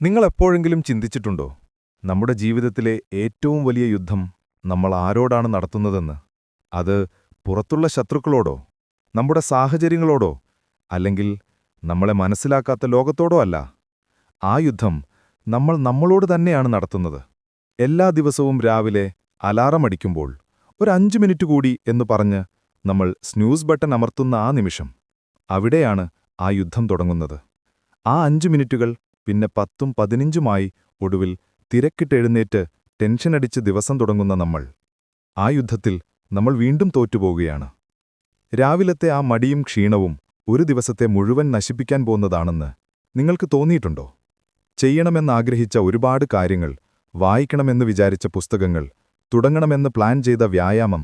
നിങ്ങൾ എപ്പോഴെങ്കിലും ചിന്തിച്ചിട്ടുണ്ടോ? നമ്മുടെ ജീവിതത്തിലെ ഏറ്റവും വലിയ യുദ്ധം നമ്മൾ ആരോടാണ് നടത്തുന്നതെന്ന്? അത് പുറത്തുള്ള ശത്രുക്കളോടോ നമ്മുടെ സാഹചര്യങ്ങളോടോ അല്ലെങ്കിൽ നമ്മളെ മനസ്സിലാക്കാത്ത ലോകത്തോടോ അല്ല. ആ യുദ്ധം നമ്മൾ നമ്മളോട് തന്നെയാണ് നടത്തുന്നത്. എല്ലാ ദിവസവും രാവിലെ അലാറം അടിക്കുമ്പോൾ ഒരു മിനിറ്റ് കൂടി എന്ന് പറഞ്ഞ് നമ്മൾ സ്നൂസ് ബട്ടൺ അമർത്തുന്ന ആ നിമിഷം അവിടെയാണ് ആ യുദ്ധം തുടങ്ങുന്നത്. ആ അഞ്ചു മിനിറ്റുകൾ പിന്നെ പത്തും പതിനഞ്ചുമായി ഒടുവിൽ തിരക്കിട്ടെഴുന്നേറ്റ് ടെൻഷനടിച്ച് ദിവസം തുടങ്ങുന്ന നമ്മൾ. ആ യുദ്ധത്തിൽ നമ്മൾ വീണ്ടും തോറ്റുപോകുകയാണ്. രാവിലത്തെ ആ മടിയും ക്ഷീണവും ഒരു ദിവസത്തെ മുഴുവൻ നശിപ്പിക്കാൻ പോകുന്നതാണെന്ന് നിങ്ങൾക്ക് തോന്നിയിട്ടുണ്ടോ? ചെയ്യണമെന്നാഗ്രഹിച്ച ഒരുപാട് കാര്യങ്ങൾ വായിക്കണമെന്ന് വിചാരിച്ച പുസ്തകങ്ങൾ തുടങ്ങണമെന്ന് പ്ലാൻ ചെയ്ത വ്യായാമം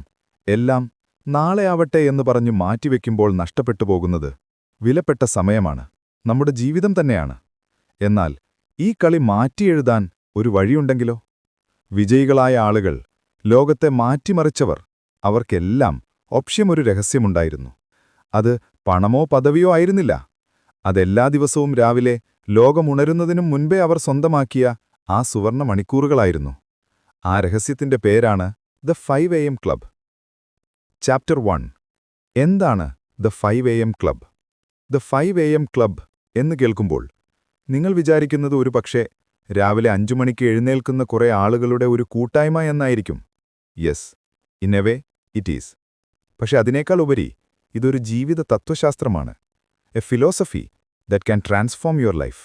എല്ലാം നാളെയാവട്ടെ എന്ന് പറഞ്ഞു മാറ്റിവെക്കുമ്പോൾ നഷ്ടപ്പെട്ടു പോകുന്നത് വിലപ്പെട്ട സമയമാണ്. നമ്മുടെ ജീവിതം തന്നെയാണ്. എന്നാൽ ഈ കളി മാറ്റിയെഴുതാൻ ഒരു വഴിയുണ്ടെങ്കിലോ? വിജയികളായ ആളുകൾ ലോകത്തെ മാറ്റിമറിച്ചവർ അവർക്കെല്ലാം ഒപ്ഷ്യമൊരു രഹസ്യമുണ്ടായിരുന്നു. അത് പണമോ പദവിയോ ആയിരുന്നില്ല. അതെല്ലാ ദിവസവും രാവിലെ ലോകമുണരുന്നതിനും മുൻപേ അവർ സ്വന്തമാക്കിയ ആ സുവർണ മണിക്കൂറുകളായിരുന്നു ആ രഹസ്യത്തിന്റെ പേരാണ് the five A M club. Chapter one. എന്താണ് the five A M club? The five A M club എന്ന് കേൾക്കുമ്പോൾ നിങ്ങൾ വിചാരിക്കുന്നത് ഒരു പക്ഷേ രാവിലെ അഞ്ചു മണിക്ക് എഴുന്നേൽക്കുന്ന കുറേ ആളുകളുടെ ഒരു കൂട്ടായ്മ എന്നായിരിക്കും. Yes in a way it is പക്ഷെ അതിനേക്കാൾ ഉപരി ഇതൊരു ജീവിത തത്വശാസ്ത്രമാണ്. A philosophy that can transform your life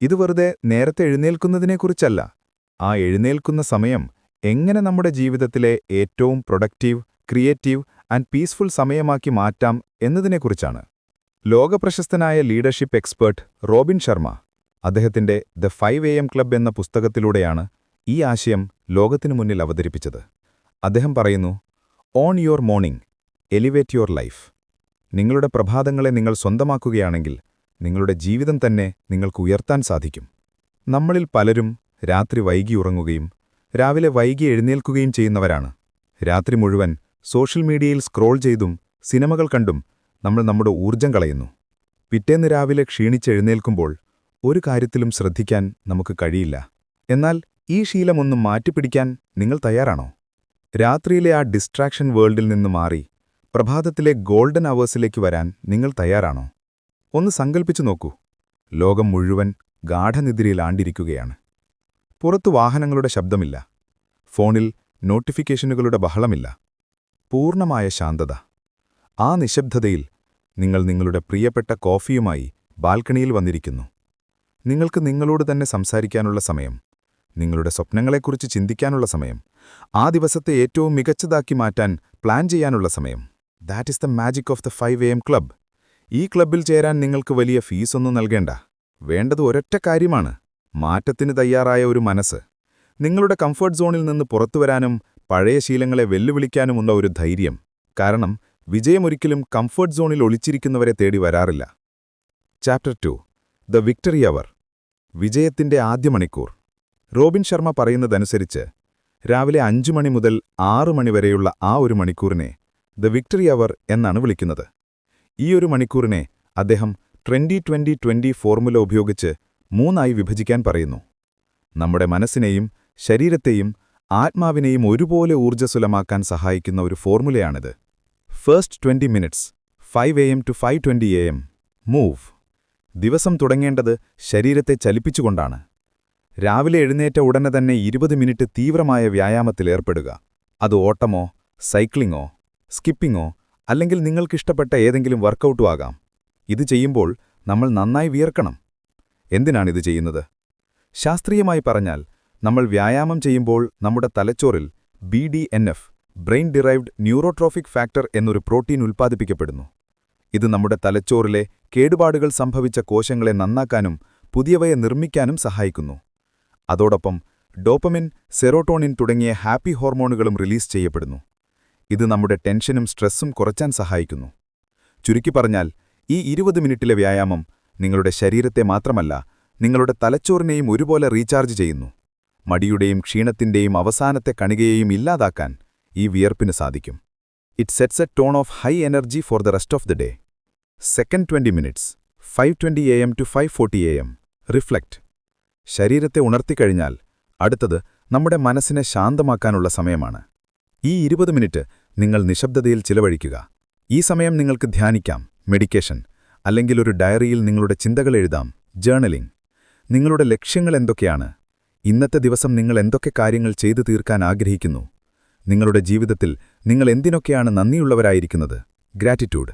ഇത് വെറുതെ നേരത്തെ എഴുന്നേൽക്കുന്നതിനെക്കുറിച്ചല്ല. ആ എഴുന്നേൽക്കുന്ന സമയം എങ്ങനെ നമ്മുടെ ജീവിതത്തിലെ ഏറ്റവും പ്രൊഡക്റ്റീവ് ക്രിയേറ്റീവ് ആൻഡ് പീസ്ഫുൾ സമയമാക്കി മാറ്റാം എന്നതിനെക്കുറിച്ചാണ്. ലോകപ്രശസ്തനായ ലീഡർഷിപ്പ് എക്സ്പേർട്ട് റോബിൻ ശർമ്മ അദ്ദേഹത്തിന്റെ the five A M club എന്ന പുസ്തകത്തിലൂടെയാണ് ഈ ആശയം ലോകത്തിനു മുന്നിൽ അവതരിപ്പിച്ചത്. അദ്ദേഹം പറയുന്നു own your morning elevate your life. നിങ്ങളുടെ പ്രഭാതങ്ങളെ നിങ്ങൾ സ്വന്തമാക്കുകയാണെങ്കിൽ നിങ്ങളുടെ ജീവിതം തന്നെ നിങ്ങൾക്ക് ഉയർത്താൻ സാധിക്കും. നമ്മളിൽ പലരും രാത്രി വൈകി ഉറങ്ങുകയും രാവിലെ വൈകി എഴുന്നേൽക്കുകയും ചെയ്യുന്നവരാണ്. രാത്രി മുഴുവൻ സോഷ്യൽ മീഡിയയിൽ സ്ക്രോൾ ചെയ്തും സിനിമകൾ കണ്ടും നമ്മൾ നമ്മുടെ ഊർജം കളയുന്നു. പിറ്റേന്ന് രാവിലെ ക്ഷീണിച്ചെഴുന്നേൽക്കുമ്പോൾ ഒരു കാര്യത്തിലും ശ്രദ്ധിക്കാൻ നമുക്ക് കഴിയില്ല. എന്നാൽ ഈ ശീലമൊന്നും മാറ്റിപ്പിടിക്കാൻ നിങ്ങൾ തയ്യാറാണോ? രാത്രിയിലെ ആ ഡിസ്ട്രാക്ഷൻ വേൾഡിൽ നിന്ന് മാറി പ്രഭാതത്തിലെ ഗോൾഡൻ അവേഴ്സിലേക്ക് വരാൻ നിങ്ങൾ തയ്യാറാണോ? ഒന്ന് സങ്കൽപ്പിച്ചു നോക്കൂ. ലോകം മുഴുവൻ ഗാഠനിദ്രയിലാണ്ടിരിക്കുകയാണ് പുറത്തു വാഹനങ്ങളുടെ ശബ്ദമില്ല. ഫോണിൽ നോട്ടിഫിക്കേഷനുകളുടെ ബഹളമില്ല. പൂർണമായ ശാന്തത. ആ നിശബ്ദതയിൽ നിങ്ങൾ നിങ്ങളുടെ പ്രിയപ്പെട്ട കോഫിയുമായി ബാൽക്കണിയിൽ വന്നിരിക്കുന്നു. നിങ്ങൾക്ക് നിങ്ങളോട് തന്നെ സംസാരിക്കാനുള്ള സമയം നിങ്ങളുടെ സ്വപ്നങ്ങളെക്കുറിച്ച് ചിന്തിക്കാനുള്ള സമയം ആ ദിവസത്തെ ഏറ്റവും മികച്ചതാക്കി മാറ്റാൻ പ്ലാൻ ചെയ്യാനുള്ള സമയം. That is the magic of the five A club ഈ ക്ലബ്ബിൽ ചേരാൻ നിങ്ങൾക്ക് വലിയ ഫീസൊന്നും നൽകേണ്ട. വേണ്ടത് ഒരൊറ്റ കാര്യമാണ് മാറ്റത്തിന് തയ്യാറായ ഒരു മനസ്സ്. നിങ്ങളുടെ കംഫർട്ട് സോണിൽ നിന്ന് പുറത്തുവരാനും പഴയ ശീലങ്ങളെ വെല്ലുവിളിക്കാനുമുള്ള ഒരു ധൈര്യം. കാരണം വിജയമൊരിക്കലും കംഫർട്ട് സോണിൽ ഒളിച്ചിരിക്കുന്നവരെ തേടി വരാറില്ല. Chapter two the victory hour വിജയത്തിന്റെ ആദ്യ മണിക്കൂർ. റോബിൻ ശർമ്മ പറയുന്നതനുസരിച്ച് രാവിലെ അഞ്ചു മണി മുതൽ ആറു മണിവരെയുള്ള ആ ഒരു മണിക്കൂറിനെ ദ വിക്ടറി അവർ എന്നാണ് വിളിക്കുന്നത്. ഈ ഒരു മണിക്കൂറിനെ അദ്ദേഹം ട്വന്റി ട്വന്റി ട്വന്റി ഫോർമുല ഉപയോഗിച്ച് മൂന്നായി വിഭജിക്കാൻ പറയുന്നു. നമ്മുടെ മനസ്സിനെയും ശരീരത്തെയും ആത്മാവിനെയും ഒരുപോലെ ഊർജസ്വലമാക്കാൻ സഹായിക്കുന്ന ഒരു ഫോർമുലയാണിത്. First twenty minutes five A M to five twenty A M. Move. ദിവസം തുടങ്ങേണ്ടത് ശരീരത്തെ ചലിപ്പിച്ചുകൊണ്ടാണ്. രാവിലെ എഴുന്നേറ്റ ഉടനെ തന്നെ ഇരുപത് മിനിറ്റ് തീവ്രമായ വ്യായാമത്തിലേർപ്പെടുക അത് ഓട്ടമോ സൈക്ലിങ്ങോ സ്കിപ്പിങ്ങോ അല്ലെങ്കിൽ നിങ്ങൾക്കിഷ്ടപ്പെട്ട ഏതെങ്കിലും വർക്കൗട്ടും ആകാം. ഇത് ചെയ്യുമ്പോൾ നമ്മൾ നന്നായി വിയർക്കണം. എന്തിനാണിത് ചെയ്യുന്നത്? ശാസ്ത്രീയമായി പറഞ്ഞാൽ നമ്മൾ വ്യായാമം ചെയ്യുമ്പോൾ നമ്മുടെ തലച്ചോറിൽ B D N F brain derived neurotrophic factor എന്നൊരു പ്രോട്ടീൻ ഉൽപ്പാദിപ്പിക്കപ്പെടുന്നു. ഇത് നമ്മുടെ തലച്ചോറിലെ കേടുപാടുകൾ സംഭവിച്ച കോശങ്ങളെ നന്നാക്കാനും പുതിയവയെ നിർമ്മിക്കാനും സഹായിക്കുന്നു. അതോടൊപ്പം ഡോപ്പമിൻ സെറോട്ടോണിൻ തുടങ്ങിയ ഹാപ്പി ഹോർമോണുകളും റിലീസ് ചെയ്യപ്പെടുന്നു. ഇത് നമ്മുടെ ടെൻഷനും സ്ട്രെസ്സും കുറച്ചാൻ സഹായിക്കുന്നു. ചുരുക്കി പറഞ്ഞാൽ ഈ ഇരുപത് മിനിറ്റിലെ വ്യായാമം നിങ്ങളുടെ ശരീരത്തെ മാത്രമല്ല നിങ്ങളുടെ തലച്ചോറിനെയും ഒരുപോലെ റീചാർജ് ചെയ്യുന്നു. മടിയുടെയും ക്ഷീണത്തിന്റെയും അവസാനത്തെ കണികയെയും ഇല്ലാതാക്കാൻ ഈ വിയർപ്പിന് സാധിക്കും. It sets a tone of high energy for the rest of the day. Second twenty minutes five twenty A M to five forty A M. Reflect ശരീരത്തെ ഉണർത്തിക്കഴിഞ്ഞാൽ അടുത്തത് നമ്മുടെ മനസ്സിനെ ശാന്തമാക്കാനുള്ള സമയമാണ്. ഈ ഇരുപത് മിനിറ്റ് നിങ്ങൾ നിശബ്ദതയിൽ ചിലവഴിക്കുക. ഈ സമയം നിങ്ങൾക്ക് ധ്യാനിക്കാം മെഡിക്കേഷൻ അല്ലെങ്കിൽ ഒരു ഡയറിയിൽ നിങ്ങളുടെ ചിന്തകൾ എഴുതാം ജേർണലിംഗ് നിങ്ങളുടെ ലക്ഷ്യങ്ങൾ എന്തൊക്കെയാണ്? ഇന്നത്തെ ദിവസം നിങ്ങൾ എന്തൊക്കെ കാര്യങ്ങൾ ചെയ്തു തീർക്കാൻ ആഗ്രഹിക്കുന്നു? നിങ്ങളുടെ ജീവിതത്തിൽ നിങ്ങൾ എന്തിനൊക്കെയാണ് നന്ദിയുള്ളവരായിരിക്കുന്നത്? ഗ്രാറ്റിറ്റ്യൂഡ്.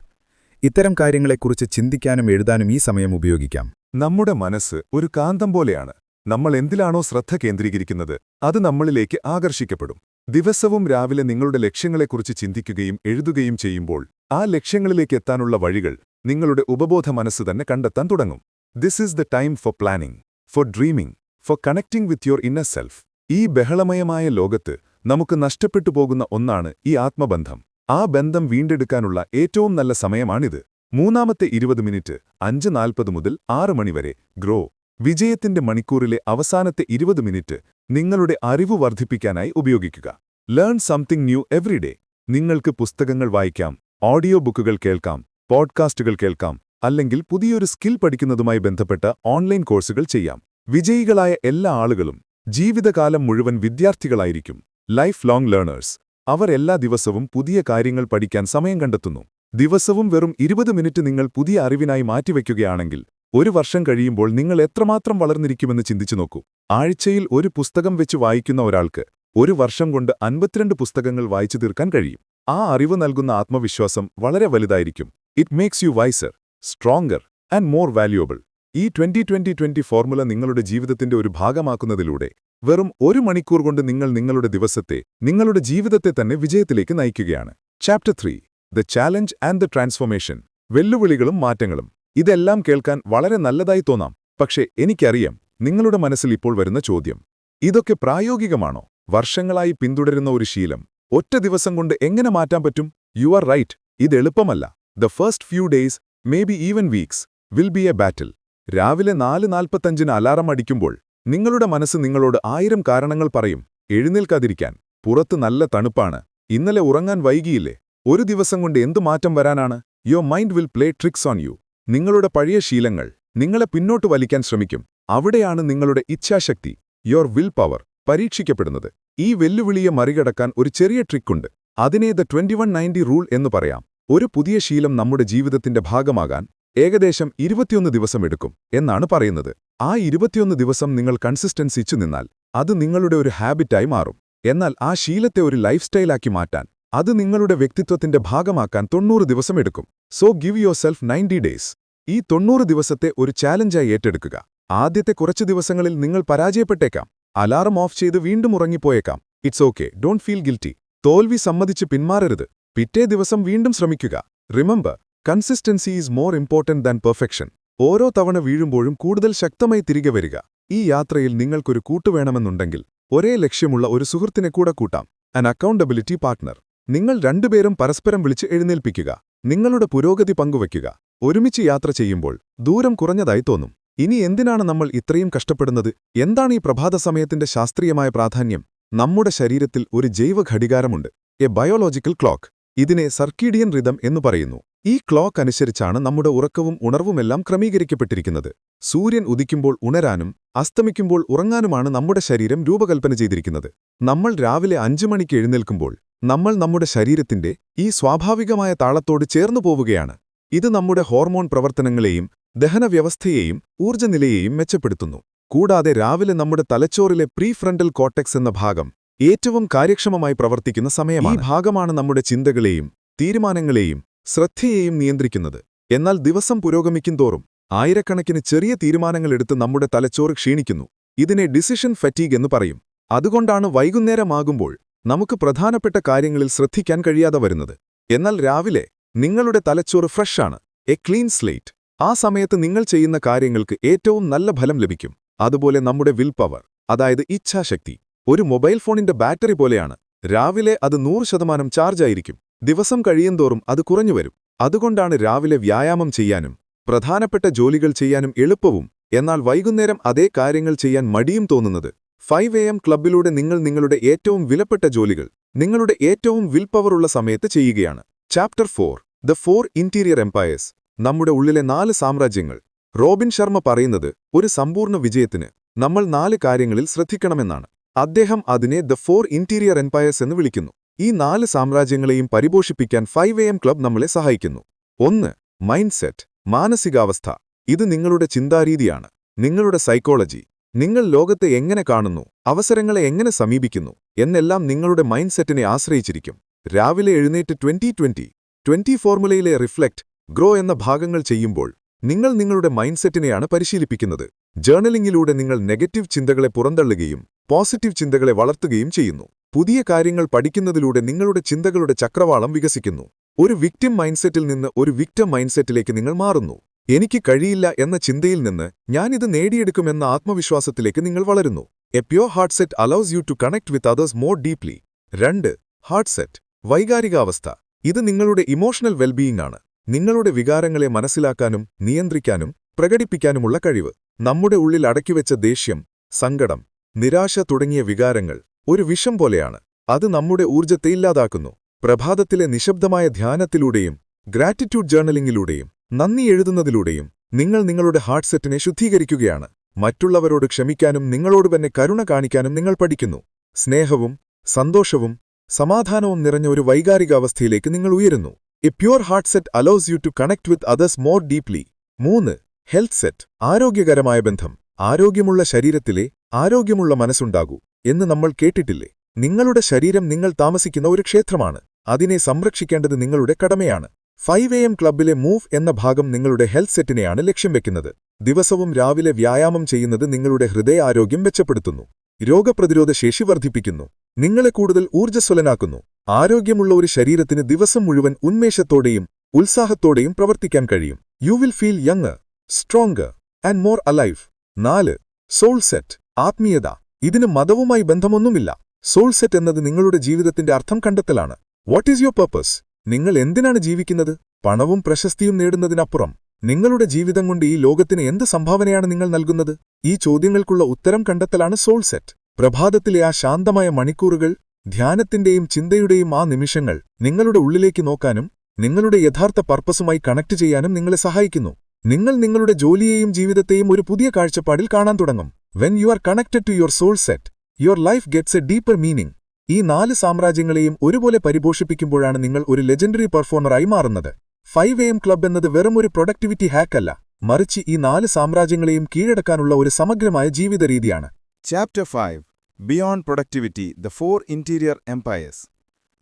ഇത്തരം കാര്യങ്ങളെക്കുറിച്ച് ചിന്തിക്കാനും എഴുതാനും ഈ സമയം ഉപയോഗിക്കാം. നമ്മുടെ മനസ്സ് ഒരു കാന്തം പോലെയാണ്. നമ്മൾ എന്തിലാണോ ശ്രദ്ധ കേന്ദ്രീകരിക്കുന്നത് അത് നമ്മളിലേക്ക് ആകർഷിക്കപ്പെടും. ദിവസവും രാവിലെ നിങ്ങളുടെ ലക്ഷ്യങ്ങളെക്കുറിച്ച് ചിന്തിക്കുകയും എഴുതുകയും ചെയ്യുമ്പോൾ ആ ലക്ഷ്യങ്ങളിലേക്ക് എത്താനുള്ള വഴികൾ നിങ്ങളുടെ ഉപബോധ മനസ്സ് തന്നെ കണ്ടെത്താൻ തുടങ്ങും. This is the time for planning for dreaming for connecting with your inner self ഈ ബഹളമയമായ ലോകത്ത് നമുക്ക് നഷ്ടപ്പെട്ടു പോകുന്ന ഒന്നാണ് ഈ ആത്മബന്ധം. ആ ബന്ധം വീണ്ടെടുക്കാനുള്ള ഏറ്റവും നല്ല സമയമാണിത്. മൂന്നാമത്തെ ഇരുപത് മിനിറ്റ് അഞ്ച് നാൽപ്പത് മുതൽ ആറ് മണിവരെ ഗ്രോ. വിജയത്തിന്റെ മണിക്കൂറിലെ അവസാനത്തെ ഇരുപത് മിനിറ്റ് നിങ്ങളുടെ അറിവ് വർദ്ധിപ്പിക്കാനായി ഉപയോഗിക്കുക. ലേൺ സംതിങ് ന്യൂ എവറിഡേ നിങ്ങൾക്ക് പുസ്തകങ്ങൾ വായിക്കാം ഓഡിയോ ബുക്കുകൾ കേൾക്കാം പോഡ്കാസ്റ്റുകൾ കേൾക്കാം അല്ലെങ്കിൽ പുതിയൊരു സ്കിൽ പഠിക്കുന്നതുമായി ബന്ധപ്പെട്ട ഓൺലൈൻ കോഴ്സുകൾ ചെയ്യാം. വിജയികളായ എല്ലാ ആളുകളും ജീവിതകാലം മുഴുവൻ വിദ്യാർത്ഥികളായിരിക്കും. ലൈഫ് ലോങ് ലേണേഴ്സ് അവർ എല്ലാ ദിവസവും പുതിയ കാര്യങ്ങൾ പഠിക്കാൻ സമയം കണ്ടെത്തുന്നു. ദിവസവും വെറും ഇരുപത് മിനിറ്റ് നിങ്ങൾ പുതിയ അറിവിനായി മാറ്റിവെക്കുകയാണെങ്കിൽ ഒരു വർഷം കഴിയുമ്പോൾ നിങ്ങൾ എത്രമാത്രം വളർന്നിരിക്കുമെന്ന് ചിന്തിച്ചു നോക്കൂ. ആഴ്ചയിൽ ഒരു പുസ്തകം വെച്ച് വായിക്കുന്ന ഒരാൾക്ക് ഒരു വർഷം കൊണ്ട് അൻപത്തിരണ്ട് പുസ്തകങ്ങൾ വായിച്ചു തീർക്കാൻ കഴിയും. ആ അറിവ് നൽകുന്ന ആത്മവിശ്വാസം വളരെ വലുതായിരിക്കും. It makes you wiser stronger and more valuable ഈ ട്വന്റി ട്വന്റി ട്വന്റി ഫോർമുല നിങ്ങളുടെ ജീവിതത്തിന്റെ ഒരു ഭാഗമാക്കുന്നതിലൂടെ വെറും ഒരു മണിക്കൂർ കൊണ്ട് നിങ്ങൾ നിങ്ങളുടെ ദിവസത്തെ നിങ്ങളുടെ ജീവിതത്തെ തന്നെ വിജയത്തിലേക്ക് നയിക്കുകയാണ്. Chapter three the challenge and the transformation വെല്ലുവിളികളും മാറ്റങ്ങളും. ഇതെല്ലാം കേൾക്കാൻ വളരെ നല്ലതായി തോന്നാം. പക്ഷേ എനിക്കറിയാം നിങ്ങളുടെ മനസ്സിൽ ഇപ്പോൾ വരുന്ന ചോദ്യം. ഇതൊക്കെ പ്രായോഗികമാണോ? വർഷങ്ങളായി പിന്തുടരുന്ന ഒരു ശീലം. ഒറ്റ ദിവസം കൊണ്ട് എങ്ങനെ മാറ്റാൻ പറ്റും? യു ആർ റൈറ്റ് ഇത് എളുപ്പമല്ല. The first few days may be even weeks will be a battle രാവിലെ നാല് നാൽപ്പത്തഞ്ചിന് അലാറം അടിക്കുമ്പോൾ നിങ്ങളുടെ മനസ്സ് നിങ്ങളോട് ആയിരം കാരണങ്ങൾ പറയും. എഴുന്നേൽക്കാതിരിക്കാൻ. പുറത്ത് നല്ല തണുപ്പാണ്. ഇന്നലെ ഉറങ്ങാൻ വൈകിയില്ലേ? ഒരു ദിവസം കൊണ്ട് എന്തു മാറ്റം വരാനാണ്? Your mind will play tricks on you നിങ്ങളുടെ പഴയ ശീലങ്ങൾ നിങ്ങളെ പിന്നോട്ട് വലിക്കാൻ ശ്രമിക്കും. അവിടെയാണ് നിങ്ങളുടെ ഇച്ഛാശക്തി. യുവർ വിൽ പവർ പരീക്ഷിക്കപ്പെടുന്നത്. ഈ വെല്ലുവിളിയെ മറികടക്കാൻ ഒരു ചെറിയ ട്രിക്കുണ്ട് അതിനെ ദ ട്വന്റി വൺ റൂൾ എന്ന് പറയാം. ഒരു പുതിയ ശീലം നമ്മുടെ ജീവിതത്തിന്റെ ഭാഗമാകാൻ ഏകദേശം ഇരുപത്തിയൊന്ന് ദിവസം എടുക്കും എന്നാണ് പറയുന്നത്. ആ ഇരുപത്തിയൊന്ന് ദിവസം നിങ്ങൾ കൺസിസ്റ്റൻസിച്ചു നിന്നാൽ അത് നിങ്ങളുടെ ഒരു ഹാബിറ്റായി മാറും. എന്നാൽ ആ ശീലത്തെ ഒരു ലൈഫ് സ്റ്റൈലാക്കി മാറ്റാൻ അത് നിങ്ങളുടെ വ്യക്തിത്വത്തിന്റെ ഭാഗമാക്കാൻ തൊണ്ണൂറ് ദിവസം എടുക്കും. So give yourself ninety days ഈ തൊണ്ണൂറ് ദിവസത്തെ ഒരു ചാലഞ്ചായി ഏറ്റെടുക്കുക. ആദ്യത്തെ കുറച്ച് ദിവസങ്ങളിൽ നിങ്ങൾ പരാജയപ്പെട്ടേക്കാം. അലാറം ഓഫ് ചെയ്ത് വീണ്ടും ഉറങ്ങിപ്പോയേക്കാം. It's okay don't feel guilty തോൽവി സമ്മതിച്ച് പിന്മാറരുത്. പിറ്റേ ദിവസം വീണ്ടും ശ്രമിക്കുക. Remember consistency is more important than perfection ഓരോ തവണ വീഴുമ്പോഴും കൂടുതൽ ശക്തമായി തിരികെ വരിക. ഈ യാത്രയിൽ നിങ്ങൾക്കൊരു കൂട്ടുവേണമെന്നുണ്ടെങ്കിൽ ഒരേ ലക്ഷ്യമുള്ള ഒരു സുഹൃത്തിനെ കൂടെ കൂട്ടാം. അൻ അക്കൗണ്ടബിലിറ്റി പാർട്ട്ണർ നിങ്ങൾ രണ്ടുപേരും പരസ്പരം വിളിച്ച് എഴുന്നേൽപ്പിക്കുക. നിങ്ങളുടെ പുരോഗതി പങ്കുവയ്ക്കുക. ഒരുമിച്ച് യാത്ര ചെയ്യുമ്പോൾ ദൂരം കുറഞ്ഞതായി തോന്നും. ഇനി എന്തിനാണ് നമ്മൾ ഇത്രയും കഷ്ടപ്പെടുന്നത്? എന്താണ് ഈ പ്രഭാത സമയത്തിന്റെ ശാസ്ത്രീയമായ പ്രാധാന്യം? നമ്മുടെ ശരീരത്തിൽ ഒരു ജൈവ ഘടികാരമുണ്ട് എ ബയോളജിക്കൽ ക്ലോക്ക് ഇതിനെ സർക്കീഡിയൻ റിതം എന്നു പറയുന്നു. ഈ ക്ലോക്ക് അനുസരിച്ചാണ് നമ്മുടെ ഉറക്കവും ഉണർവുമെല്ലാം ക്രമീകരിക്കപ്പെട്ടിരിക്കുന്നത്. സൂര്യൻ ഉദിക്കുമ്പോൾ ഉണരാനും അസ്തമിക്കുമ്പോൾ ഉറങ്ങാനുമാണ് നമ്മുടെ ശരീരം രൂപകൽപ്പന ചെയ്തിരിക്കുന്നത്. നമ്മൾ രാവിലെ അഞ്ചു മണിക്ക് എഴുന്നേൽക്കുമ്പോൾ നമ്മൾ നമ്മുടെ ശരീരത്തിന്റെ ഈ സ്വാഭാവികമായ താളത്തോട് ചേർന്നു പോവുകയാണ്. ഇത് നമ്മുടെ ഹോർമോൺ പ്രവർത്തനങ്ങളെയും ദഹനവ്യവസ്ഥയെയും ഊർജനിലയെയും മെച്ചപ്പെടുത്തുന്നു. കൂടാതെ രാവിലെ നമ്മുടെ തലച്ചോറിലെ പ്രീഫ്രണ്ടൽ കോട്ടക്സ് എന്ന ഭാഗം ഏറ്റവും കാര്യക്ഷമമായി പ്രവർത്തിക്കുന്ന സമയമാണ്. ഈ ഭാഗമാണ് നമ്മുടെ ചിന്തകളെയും തീരുമാനങ്ങളെയും ശ്രദ്ധയെയും നിയന്ത്രിക്കുന്നത്. എന്നാൽ ദിവസം പുരോഗമിക്കും തോറും ആയിരക്കണക്കിന് ചെറിയ തീരുമാനങ്ങളെടുത്ത് നമ്മുടെ തലച്ചോറ് ക്ഷീണിക്കുന്നു. ഇതിനെ ഡിസിഷൻ ഫറ്റീഗ് എന്ന് പറയും. അതുകൊണ്ടാണ് വൈകുന്നേരമാകുമ്പോൾ നമുക്ക് പ്രധാനപ്പെട്ട കാര്യങ്ങളിൽ ശ്രദ്ധിക്കാൻ കഴിയാതെ വരുന്നത്. എന്നാൽ രാവിലെ നിങ്ങളുടെ തലച്ചോറ് ഫ്രഷാണ് എ ക്ലീൻ സ്ലേറ്റ്. ആ സമയത്ത് നിങ്ങൾ ചെയ്യുന്ന കാര്യങ്ങൾക്ക് ഏറ്റവും നല്ല ഫലം ലഭിക്കും. അതുപോലെ നമ്മുടെ വിൽ പവർ അതായത് ഇച്ഛാശക്തി. ഒരു മൊബൈൽ ഫോണിന്റെ ബാറ്ററി പോലെയാണ്. രാവിലെ അത് നൂറ് ശതമാനം ചാർജായിരിക്കും ദിവസം കഴിയുന്തോറും അത് കുറഞ്ഞു വരും. അതുകൊണ്ടാണ് രാവിലെ വ്യായാമം ചെയ്യാനും പ്രധാനപ്പെട്ട ജോലികൾ ചെയ്യാനും എളുപ്പവും എന്നാൽ വൈകുന്നേരം അതേ കാര്യങ്ങൾ ചെയ്യാൻ മടിയും തോന്നുന്നത്. ഫൈവ് എ എം ക്ലബിലൂടെ നിങ്ങൾ നിങ്ങളുടെ ഏറ്റവും വിലപ്പെട്ട ജോലികൾ നിങ്ങളുടെ ഏറ്റവും വിൽ പവറുള്ള സമയത്ത് ചെയ്യുകയാണ്. Chapter four the four interior empires നമ്മുടെ ഉള്ളിലെ നാല് സാമ്രാജ്യങ്ങൾ. റോബിൻ ശർമ്മ പറയുന്നത് ഒരു സമ്പൂർണ വിജയത്തിന് നമ്മൾ നാല് കാര്യങ്ങളിൽ ശ്രദ്ധിക്കണമെന്നാണ്. അദ്ദേഹം അതിനെ ദ ഫോർ ഇന്റീരിയർ എംപയേഴ്സ് എന്ന് വിളിക്കുന്നു. ഈ നാല് സാമ്രാജ്യങ്ങളെയും പരിപോഷിപ്പിക്കാൻ ഫൈവ് എം ക്ലബ് നമ്മളെ സഹായിക്കുന്നു. ഒന്ന് മൈൻഡ് സെറ്റ് മാനസികാവസ്ഥ. ഇത് നിങ്ങളുടെ ചിന്താരീതിയാണ് നിങ്ങളുടെ സൈക്കോളജി. നിങ്ങൾ ലോകത്തെ എങ്ങനെ കാണുന്നു അവസരങ്ങളെ എങ്ങനെ സമീപിക്കുന്നു എന്നെല്ലാം നിങ്ങളുടെ മൈൻഡ് സെറ്റിനെ ആശ്രയിച്ചിരിക്കും. രാവിലെ എഴുന്നേറ്റ് ട്വന്റി ട്വന്റി ട്വന്റി ഫോർമുലയിലെ റിഫ്ലക്റ്റ് ഗ്രോ എന്ന ഭാഗങ്ങൾ ചെയ്യുമ്പോൾ നിങ്ങൾ നിങ്ങളുടെ മൈൻഡ് സെറ്റിനെയാണ് പരിശീലിപ്പിക്കുന്നത്. ജേർണലിംഗിലൂടെ നിങ്ങൾ നെഗറ്റീവ് ചിന്തകളെ പുറന്തള്ളുകയും പോസിറ്റീവ് ചിന്തകളെ വളർത്തുകയും ചെയ്യുന്നു. പുതിയ കാര്യങ്ങൾ പഠിക്കുന്നതിലൂടെ നിങ്ങളുടെ ചിന്തകളുടെ ചക്രവാളം വികസിക്കുന്നു. ഒരു വിക്ടിം മൈൻഡ്സെറ്റിൽ നിന്ന് ഒരു വിക്ടം മൈൻഡ്സെറ്റിലേക്ക് നിങ്ങൾ മാറുന്നു. എനിക്ക് കഴിയില്ല എന്ന ചിന്തയിൽ നിന്ന് ഞാനിത് നേടിയെടുക്കുമെന്ന ആത്മവിശ്വാസത്തിലേക്ക് നിങ്ങൾ വളരുന്നു. A pure heart set allows you to connect with others more deeply രണ്ട് ഹാർട്ട് സെറ്റ് വൈകാരികാവസ്ഥ. ഇത് നിങ്ങളുടെ ഇമോഷണൽ വെൽബീയിങ് ആണ്. നിങ്ങളുടെ വികാരങ്ങളെ മനസ്സിലാക്കാനും നിയന്ത്രിക്കാനും പ്രകടിപ്പിക്കാനുമുള്ള കഴിവ്. നമ്മുടെ ഉള്ളിൽ അടക്കിവെച്ച ദേഷ്യം സങ്കടം നിരാശ തുടങ്ങിയ വികാരങ്ങൾ ഒരു വിഷം പോലെയാണ്. അത് നമ്മുടെ ഊർജത്തെ ഇല്ലാതാക്കുന്നു. പ്രഭാതത്തിലെ നിശബ്ദമായ ധ്യാനത്തിലൂടെയും ഗ്രാറ്റിറ്റ്യൂഡ് ജേർണലിംഗിലൂടെയും നന്ദി എഴുതുന്നതിലൂടെയും നിങ്ങൾ നിങ്ങളുടെ ഹാർട്ട് സെറ്റിനെ ശുദ്ധീകരിക്കുകയാണ്. മറ്റുള്ളവരോട് ക്ഷമിക്കാനും നിങ്ങളോട് തന്നെ കരുണ കാണിക്കാനും നിങ്ങൾ പഠിക്കുന്നു. സ്നേഹവും സന്തോഷവും സമാധാനവും നിറഞ്ഞ ഒരു വൈകാരികാവസ്ഥയിലേക്ക് നിങ്ങൾ ഉയരുന്നു. A pure heart set allows you to connect with others more deeply മൂന്ന് ഹെൽത്ത് സെറ്റ് ആരോഗ്യകരമായ ബന്ധം. ആരോഗ്യമുള്ള ശരീരത്തിലെ ആരോഗ്യമുള്ള മനസ്സുണ്ടാകൂ എന്ന് നമ്മൾ കേട്ടിട്ടില്ലേ? നിങ്ങളുടെ ശരീരം നിങ്ങൾ താമസിക്കുന്ന ഒരു ക്ഷേത്രമാണ്. അതിനെ സംരക്ഷിക്കേണ്ടത് നിങ്ങളുടെ കടമയാണ്. ഫൈവ് എം ക്ലബിലെ മൂവ് എന്ന ഭാഗം നിങ്ങളുടെ ഹെൽത്ത് സെറ്റിനെയാണ് ലക്ഷ്യം വെക്കുന്നത്. ദിവസവും രാവിലെ വ്യായാമം ചെയ്യുന്നത് നിങ്ങളുടെ ഹൃദയാരോഗ്യം മെച്ചപ്പെടുത്തുന്നു. രോഗപ്രതിരോധ ശേഷി വർദ്ധിപ്പിക്കുന്നു. നിങ്ങളെ കൂടുതൽ ഊർജസ്വലനാക്കുന്നു. ആരോഗ്യമുള്ള ഒരു ശരീരത്തിന് ദിവസം മുഴുവൻ ഉന്മേഷത്തോടെയും ഉത്സാഹത്തോടെയും പ്രവർത്തിക്കാൻ കഴിയും. You will feel young strong and more alive നാല് സോൾ സെറ്റ് ആത്മീയത. ഇതിന് മതവുമായി ബന്ധമൊന്നുമില്ല. സോൾസെറ്റ് എന്നത് നിങ്ങളുടെ ജീവിതത്തിന്റെ അർത്ഥം കണ്ടെത്തലാണ്. വാട്ട് ഈസ് യുവർ പർപ്പസ് നിങ്ങൾ എന്തിനാണ് ജീവിക്കുന്നത്? പണവും പ്രശസ്തിയും നേടുന്നതിനപ്പുറം നിങ്ങളുടെ ജീവിതം കൊണ്ട് ഈ ലോകത്തിന് എന്ത് സംഭാവനയാണ് നിങ്ങൾ നൽകുന്നത്? ഈ ചോദ്യങ്ങൾക്കുള്ള ഉത്തരം കണ്ടെത്തലാണ് സോൾസെറ്റ് പ്രഭാതത്തിലെ ആ ശാന്തമായ മണിക്കൂറുകൾ ധ്യാനത്തിന്റെയും ചിന്തയുടെയും ആ നിമിഷങ്ങൾ നിങ്ങളുടെ ഉള്ളിലേക്ക് നോക്കാനും നിങ്ങളുടെ യഥാർത്ഥ പർപ്പസുമായി കണക്ട് ചെയ്യാനും നിങ്ങളെ സഹായിക്കുന്നു. നിങ്ങൾ നിങ്ങളുടെ ജോലിയെയും ജീവിതത്തെയും ഒരു പുതിയ കാഴ്ചപ്പാടിൽ കാണാൻ തുടങ്ങും. When you are connected to your soul set your life gets a deeper meaning ഈ നാല് സാമ്രാജ്യങ്ങളെയും ഒരുപോലെ പരിപോഷിപ്പിക്കുമ്പോഴാണ് നിങ്ങൾ ഒരു ലെജൻഡറി പെർഫോമറായി മാറുന്നത്. ഫൈവ് എം ക്ലബ് എന്നത് വെറും ഒരു പ്രൊഡക്ടിവിറ്റി ഹാക്കല്ല മറിച്ച് ഈ നാല് സാമ്രാജ്യങ്ങളെയും കീഴടക്കാനുള്ള ഒരു സമഗ്രമായ ജീവിത രീതിയാണ്. Chapter five beyond productivity the four interior empires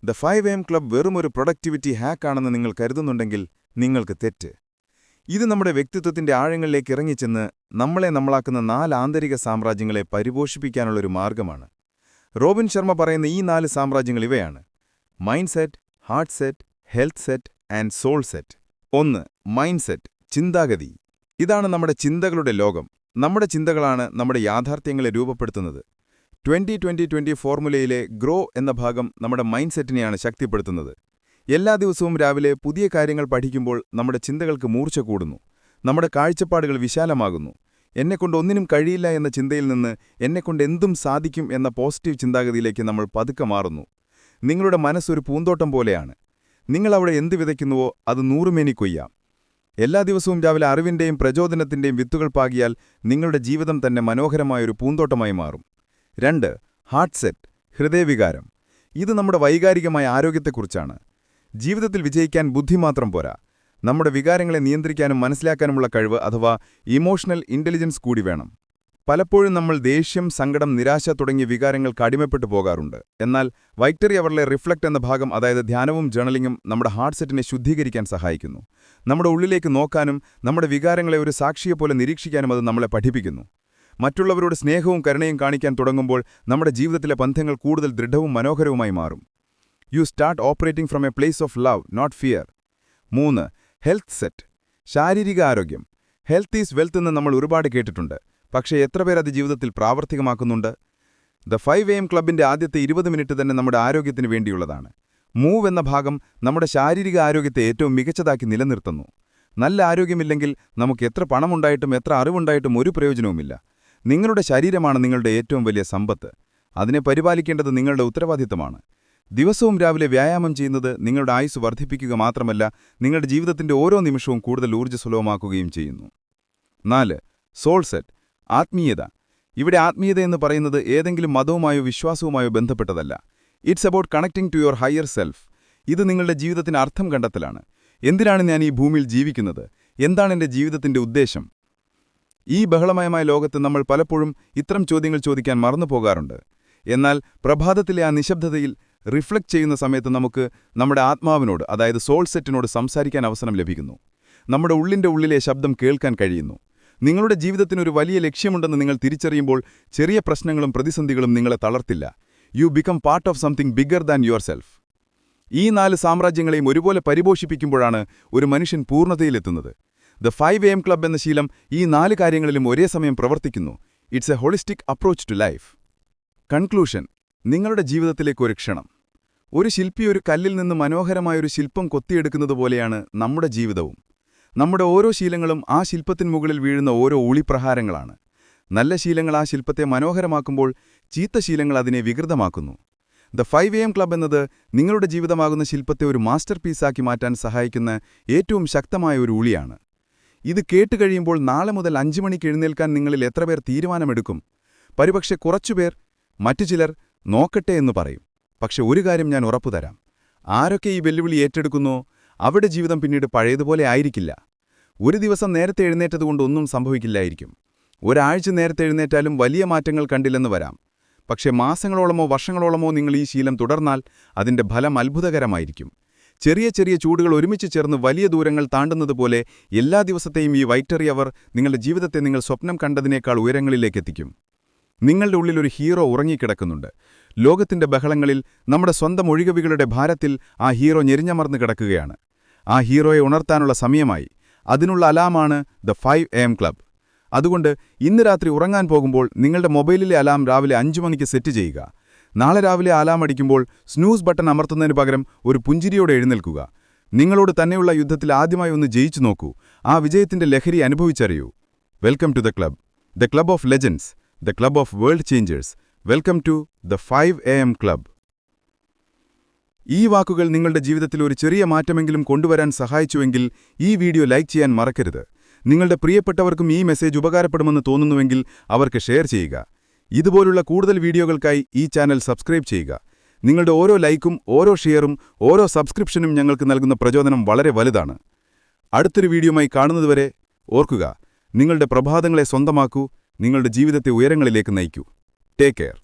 the five M club വെറുമൊരു പ്രൊഡക്ടിവിറ്റി ഹാക്കാണെന്ന് നിങ്ങൾ കരുതുന്നുണ്ടെങ്കിൽ നിങ്ങൾക്ക് തെറ്റ്. ഇത് നമ്മുടെ വ്യക്തിത്വത്തിന്റെ ആഴങ്ങളിലേക്ക് ഇറങ്ങിച്ചെന്ന് നമ്മളെ നമ്മളാക്കുന്ന നാല് ആന്തരിക സാമ്രാജ്യങ്ങളെ പരിപോഷിപ്പിക്കാനുള്ളൊരു മാർഗമാണ്. റോബിൻ ശർമ്മ പറയുന്ന ഈ നാല് സാമ്രാജ്യങ്ങൾ ഇവയാണ്. Mind set heart set health set and soul set. ഒന്ന് മൈൻഡ് സെറ്റ് ചിന്താഗതി. ഇതാണ് നമ്മുടെ ചിന്തകളുടെ ലോകം. നമ്മുടെ ചിന്തകളാണ് നമ്മുടെ യാഥാർത്ഥ്യങ്ങളെ രൂപപ്പെടുത്തുന്നത്. ട്വന്റി ട്വന്റി ട്വന്റി ഫോർമുലയിലെ ഗ്രോ എന്ന ഭാഗം നമ്മുടെ മൈൻഡ് സെറ്റിനെയാണ് ശക്തിപ്പെടുത്തുന്നത്. എല്ലാ ദിവസവും രാവിലെ പുതിയ കാര്യങ്ങൾ പഠിക്കുമ്പോൾ നമ്മുടെ ചിന്തകൾക്ക് മൂർച്ച കൂടുന്നു. നമ്മുടെ കാഴ്ചപ്പാടുകൾ വിശാലമാകുന്നു. എന്നെക്കൊണ്ട് ഒന്നിനും കഴിയില്ല എന്ന ചിന്തയിൽ നിന്ന് എന്നെക്കൊണ്ട് എന്തും സാധിക്കും എന്ന പോസിറ്റീവ് ചിന്താഗതിയിലേക്ക് നമ്മൾ പതുക്കെ മാറുന്നു. നിങ്ങളുടെ മനസ്സൊരു പൂന്തോട്ടം പോലെയാണ്. നിങ്ങൾ അവിടെ എന്ത് വിതയ്ക്കുന്നുവോ അത് നൂറുമേനി കൊയ്യാം. എല്ലാ ദിവസവും രാവിലെ അറിവിന്റെയും പ്രചോദനത്തിന്റെയും വിത്തുകൾ പാകിയാൽ നിങ്ങളുടെ ജീവിതം തന്നെ മനോഹരമായൊരു പൂന്തോട്ടമായി മാറും. രണ്ട് ഹാർട്ട് സെറ്റ് ഹൃദയവികാരം. ഇത് നമ്മുടെ വൈകാരികമായ ആരോഗ്യത്തെക്കുറിച്ചാണ്. ജീവിതത്തിൽ വിജയിക്കാൻ ബുദ്ധി മാത്രം പോരാ. നമ്മുടെ വികാരങ്ങളെ നിയന്ത്രിക്കാനും മനസ്സിലാക്കാനുമുള്ള കഴിവ് അഥവാ ഇമോഷണൽ ഇന്റലിജൻസ് കൂടി വേണം. പലപ്പോഴും നമ്മൾ ദേഷ്യം സങ്കടം നിരാശ തുടങ്ങിയ വികാരങ്ങൾക്ക് അടിമപ്പെട്ടു പോകാറുണ്ട്. എന്നാൽ വൈക്ടറി അവറിലെ റിഫ്ലക്റ്റ് എന്ന ഭാഗം അതായത് ധ്യാനവും ജേണലിങ്ങും നമ്മുടെ ഹാർട്ട് സെറ്റിനെ ശുദ്ധീകരിക്കാൻ സഹായിക്കുന്നു. നമ്മുടെ ഉള്ളിലേക്ക് നോക്കാനും നമ്മുടെ വികാരങ്ങളെ ഒരു സാക്ഷിയെപ്പോലെ നിരീക്ഷിക്കാനും അത് നമ്മളെ പഠിപ്പിക്കുന്നു. മറ്റുള്ളവരോട് സ്നേഹവും കരുണയും കാണിക്കാൻ തുടങ്ങുമ്പോൾ നമ്മുടെ ജീവിതത്തിലെ ബന്ധങ്ങൾ കൂടുതൽ ദൃഢവും മനോഹരവുമായി മാറും. You start operating from a place of love not fear മൂന്ന് ഹെൽത്ത് സെറ്റ് ശാരീരിക ആരോഗ്യം. ഹെൽത്ത് ഈസ് വെൽത്ത് എന്ന് നമ്മൾ ഒരുപാട് കേട്ടിട്ടുണ്ട്. പക്ഷേ എത്ര പേർ അത് ജീവിതത്തിൽ പ്രാവർത്തികമാക്കുന്നുണ്ട്? ദ ഫൈവ് എം ക്ലബിന്റെ ആദ്യത്തെ ഇരുപത് മിനിറ്റ് തന്നെ നമ്മുടെ ആരോഗ്യത്തിന് വേണ്ടിയുള്ളതാണ്. മൂവ് എന്ന ഭാഗം നമ്മുടെ ശാരീരിക ആരോഗ്യത്തെ ഏറ്റവും മികച്ചതാക്കി നിലനിർത്തുന്നു. നല്ല ആരോഗ്യമില്ലെങ്കിൽ നമുക്ക് എത്ര പണമുണ്ടായിട്ടും എത്ര അറിവുണ്ടായിട്ടും ഒരു പ്രയോജനവുമില്ല. നിങ്ങളുടെ ശരീരമാണ് നിങ്ങളുടെ ഏറ്റവും വലിയ സമ്പത്ത്. അതിനെ പരിപാലിക്കേണ്ടത് നിങ്ങളുടെ ഉത്തരവാദിത്തമാണ്. ദിവസവും രാവിലെ വ്യായാമം ചെയ്യുന്നത് നിങ്ങളുടെ ആയുസ് വർദ്ധിപ്പിക്കുക മാത്രമല്ല നിങ്ങളുടെ ജീവിതത്തിന്റെ ഓരോ നിമിഷവും കൂടുതൽ ഊർജസ്വലമാക്കുകയും ചെയ്യുന്നു. നാല് സോൾസെറ്റ് ആത്മീയത. ഇവിടെ ആത്മീയത എന്ന് പറയുന്നത് ഏതെങ്കിലും മതവുമായോ വിശ്വാസവുമായോ ബന്ധപ്പെട്ടതല്ല. It's about connecting to your higher self ഇത് നിങ്ങളുടെ ജീവിതത്തിന് അർത്ഥം കണ്ടെത്തലാണ്. എന്തിനാണ് ഞാൻ ഈ ഭൂമിയിൽ ജീവിക്കുന്നത്? എന്താണ് എന്റെ ജീവിതത്തിന്റെ ഉദ്ദേശം? ഈ ബഹളമയമായ ലോകത്ത് നമ്മൾ പലപ്പോഴും ഇത്തരം ചോദ്യങ്ങൾ ചോദിക്കാൻ മറന്നു പോകാറുണ്ട് എന്നാൽ പ്രഭാതത്തിലെ ആ നിശബ്ദതയിൽ റിഫ്ലക്റ്റ് ചെയ്യുന്ന സമയത്ത് നമുക്ക് നമ്മുടെ ആത്മാവിനോട് അതായത് സോൾ സെറ്റിനോട് സംസാരിക്കാൻ അവസരം ലഭിക്കുന്നു. നമ്മുടെ ഉള്ളിന്റെ ഉള്ളിലെ ശബ്ദം കേൾക്കാൻ കഴിയുന്നു. നിങ്ങളുടെ ജീവിതത്തിന് ഒരു വലിയ ലക്ഷ്യമുണ്ടെന്ന് നിങ്ങൾ തിരിച്ചറിയുമ്പോൾ ചെറിയ പ്രശ്നങ്ങളും പ്രതിസന്ധികളും നിങ്ങളെ തളർത്തില്ല. You become part of something bigger than yourself ഈ നാല് സാമ്രാജ്യങ്ങളെയും ഒരുപോലെ പരിപോഷിപ്പിക്കുമ്പോഴാണ് ഒരു മനുഷ്യൻ പൂർണതയിലെത്തുന്നത്. ദ ഫൈവ് എം ക്ലബ് എന്ന ശീലം ഈ നാല് കാര്യങ്ങളിലും ഒരേ സമയം പ്രവർത്തിക്കുന്നു. It's a holistic approach to life conclusion നിങ്ങളുടെ ജീവിതത്തിലേക്ക് ഒരു ക്ഷണം. ഒരു ശില്പി ഒരു കല്ലിൽ നിന്ന് മനോഹരമായൊരു ശില്പം കൊത്തിയെടുക്കുന്നത് പോലെയാണ് നമ്മുടെ ജീവിതവും. നമ്മുടെ ഓരോ ശീലങ്ങളും ആ ശില്പത്തിന് മുകളിൽ വീഴുന്ന ഓരോ ഉളിപ്രഹാരങ്ങളാണ്. നല്ല ശീലങ്ങൾ ആ ശില്പത്തെ മനോഹരമാക്കുമ്പോൾ ചീത്ത ശീലങ്ങൾ അതിനെ വികൃതമാക്കുന്നു. ദ ഫൈവ് എം ക്ലബ് എന്നത് നിങ്ങളുടെ ജീവിതമാകുന്ന ശില്പത്തെ ഒരു മാസ്റ്റർ പീസാക്കി മാറ്റാൻ സഹായിക്കുന്ന ഏറ്റവും ശക്തമായ ഒരു ഉളിയാണ്. ഇത് കേട്ടുകഴിയുമ്പോൾ നാളെ മുതൽ അഞ്ചു മണിക്ക് എഴുന്നേൽക്കാൻ നിങ്ങളിൽ എത്ര പേർ തീരുമാനമെടുക്കും? പരിപക്ഷെ കുറച്ചുപേർ മറ്റു ചിലർ നോക്കട്ടെ എന്ന് പറയും. പക്ഷെ ഒരു കാര്യം ഞാൻ ഉറപ്പുതരാം ആരൊക്കെ ഈ വെല്ലുവിളി ഏറ്റെടുക്കുന്നു? അവിടെ ജീവിതം പിന്നീട് പഴയതുപോലെ ആയിരിക്കില്ല. ഒരു ദിവസം നേരത്തെ എഴുന്നേറ്റതുകൊണ്ടൊന്നും സംഭവിക്കില്ലായിരിക്കും. ഒരാഴ്ച നേരത്തെ എഴുന്നേറ്റാലും വലിയ മാറ്റങ്ങൾ കണ്ടില്ലെന്ന് വരാം. പക്ഷേ മാസങ്ങളോളമോ വർഷങ്ങളോളമോ നിങ്ങൾ ഈ ശീലം തുടർന്നാൽ അതിന്റെ ഫലം അത്ഭുതകരമായിരിക്കും. ചെറിയ ചെറിയ ചൂടുകൾ ഒരുമിച്ച് ചേർന്ന് വലിയ ദൂരങ്ങൾ താണ്ടുന്നതുപോലെ എല്ലാ ദിവസത്തെയും ഈ വൈറ്ററി അവർ നിങ്ങളുടെ ജീവിതത്തെ നിങ്ങൾ സ്വപ്നം കണ്ടതിനേക്കാൾ ഉയരങ്ങളിലേക്കെത്തിക്കും നിങ്ങളുടെ ഉള്ളിൽ ഒരു ഹീറോ ഉറങ്ങിക്കിടക്കുന്നുണ്ട്. ലോകത്തിന്റെ ബഹളങ്ങളിൽ നമ്മുടെ സ്വന്തം ഒഴികവികളുടെ ഭാരത്തിൽ ആ ഹീറോ ഞെരിഞ്ഞമർന്നു കിടക്കുകയാണ്. ആ ഹീറോയെ ഉണർത്താനുള്ള സമയമായി. അതിനുള്ള അലാമാണ് ദ ഫൈവ് എം ക്ലബ്. അതുകൊണ്ട് ഇന്ന് രാത്രി ഉറങ്ങാൻ പോകുമ്പോൾ നിങ്ങളുടെ മൊബൈലിലെ അലാം രാവിലെ അഞ്ചു മണിക്ക് സെറ്റ് ചെയ്യുക. നാളെ രാവിലെ അലാം അടിക്കുമ്പോൾ സ്നൂസ് ബട്ടൺ അമർത്തുന്നതിന് പകരം ഒരു പുഞ്ചിരിയോടെ എഴുന്നേൽക്കുക. നിങ്ങളോട് തന്നെയുള്ള യുദ്ധത്തിൽ ആദ്യമായി ഒന്ന് ജയിച്ചു നോക്കൂ. ആ വിജയത്തിന്റെ ലഹരി അനുഭവിച്ചറിയൂ. Welcome to the club. The club of legends. The club of world changers. Welcome to the five A M club ഈ വാക്കുകൾ നിങ്ങളുടെ ജീവിതത്തിൽ ഒരു ചെറിയ മാറ്റമെങ്കിലും കൊണ്ടുവരാൻ സഹായിച്ചുവെങ്കിൽ ഈ വീഡിയോ ലൈക്ക് ചെയ്യാൻ മറക്കരുത്. നിങ്ങളുടെ പ്രിയപ്പെട്ടവർക്കും ഈ മെസ്സേജ് ഉപകാരപ്പെടുമെന്ന് തോന്നുന്നുവെങ്കിൽ അവർക്ക് ഷെയർ ചെയ്യുക. ഇതുപോലുള്ള കൂടുതൽ വീഡിയോകൾക്കായി ഈ ചാനൽ സബ്സ്ക്രൈബ് ചെയ്യുക. നിങ്ങളുടെ ഓരോ ലൈക്കും ഓരോ ഷെയറും ഓരോ സബ്സ്ക്രിപ്ഷനും ഞങ്ങൾക്ക് നൽകുന്ന പ്രചോദനം വളരെ വലുതാണ്. അടുത്തൊരു വീഡിയോമായി കാണുന്നതുവരെ ഓർക്കുക നിങ്ങളുടെ പ്രഭാതങ്ങളെ സ്വന്തമാക്കൂ നിങ്ങളുടെ ജീവിതത്തെ ഉയരങ്ങളിലേക്ക് നയിക്കൂ. Take care